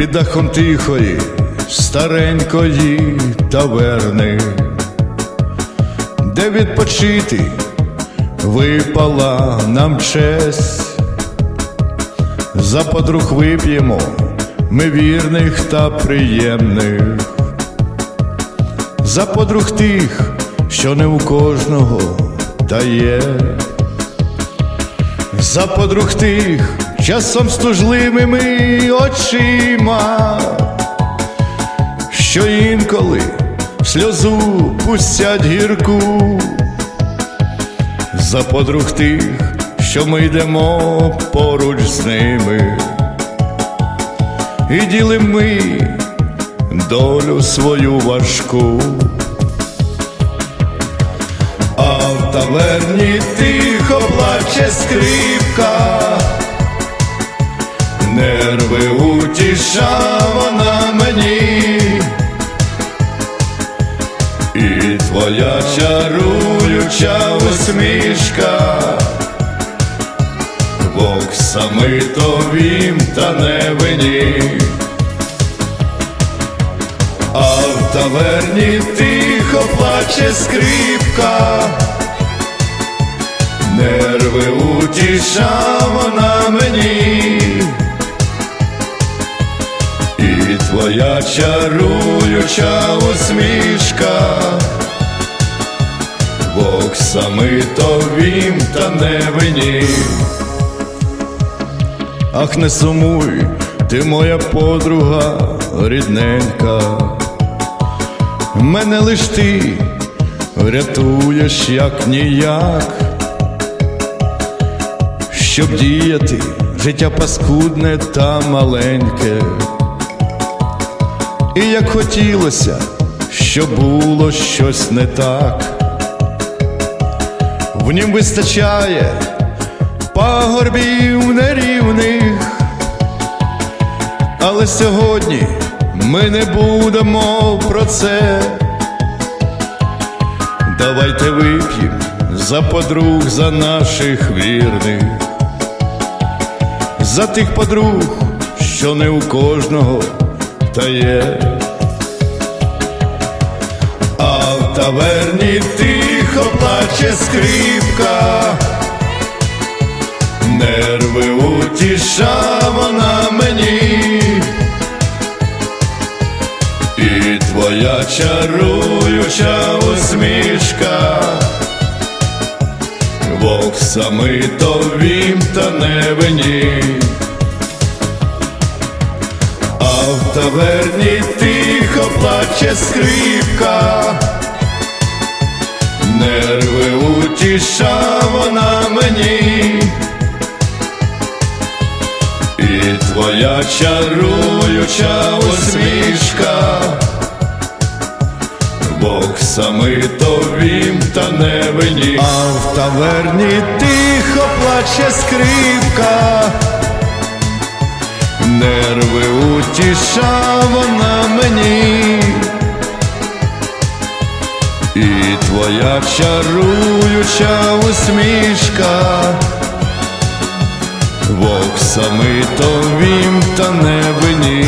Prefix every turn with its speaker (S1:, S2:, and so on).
S1: під дахом тихої, старенької таверни, де відпочити? Випала нам честь, за подруг вип'ємо ми вірних та приємних, за подруг тих, що не у кожного та є. За подруг тих часом стужливими очима, що інколи сльозу пустять гірку, за подруг тих, що ми йдемо поруч з ними, і ділим ми долю свою важку. А в таверні тихо плаче скрипка, нерви утіша вона мені, і твоя чаруюча усмішка, Бог сами тобі та не вині. А в таверні тихо плаче скрипка, нерви утіша вона мені, твоя чаруюча усмішка, Бог сами тобі та не вині. Ах, не сумуй, ти моя подруга рідненька, мене лиш ти рятуєш як ніяк, щоб діяти життя паскудне та маленьке, і як хотілося, щоб було щось не так, в нім вистачає пагорбів нерівних, але сьогодні ми не будемо про це. Давайте вип'ємо за подруг, за наших вірних, за тих подруг, що не у кожного та є. Таверні тихо плаче скрипка. Нерви утіша вона мені, і твоя чаруюча усмішка, Бог сами тобі та не вині. А в таверні тихо плаче скрипка, нерви утіша вона мені. І твоя чаруюча усмішка, Бог сами тобі та не вині. А в таверні тихо плаче скрипка, нерви утіша вона мені. І твоя чаруюча усмішка. вовк сами вім та не вині.